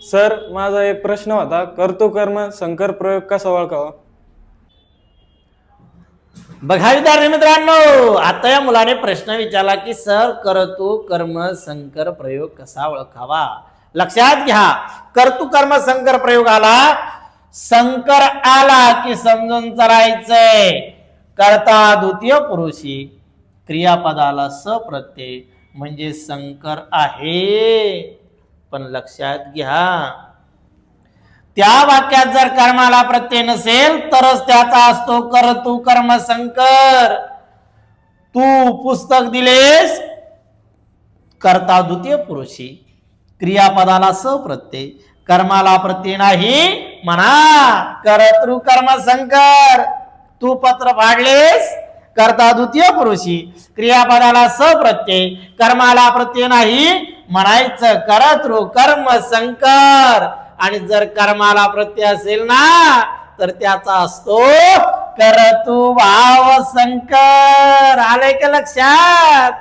Sir माझा एक प्रश्न होता करतो कर्म संकर प्रयोग कसा ओळखावा? बघा विद्यार्थी मित्रांनो आता या मुलाने प्रश्न विचारला की सर करतो कर्म संकर प्रयोग कसा ओळखावा? लक्षात घ्या कर्तु कर्म संकर प्रयोग आला संकर आला की समजून चरायचंय. करता द्वितीय पुरुषी क्रियापदाला स म्हणजे संकर आहे. पण लक्षात घ्या. त्या वाक्यात जर कर्माला प्रत्यय नसेल तरच त्याचा असतो कर तू कर्म संकर तू पुस्तक दिलेस करता द्वितीय पुरुषी. क्रियापदाला स प्रत्यय कर्माला प्रत्यय नाही म्हणा. करतृ कर्म संकर तू पत्र फाडलेस करता द्वितीय पुरुषी. क्रियापदाला स प्रत्यय कर्माला प्रत्यय नाही म्हणायचं करतृ कर्म संकर. आणि जर कर्माला प्रत्यय असेल ना तर त्याचा असतो करतु भाव संकर. आलंय का लक्षात?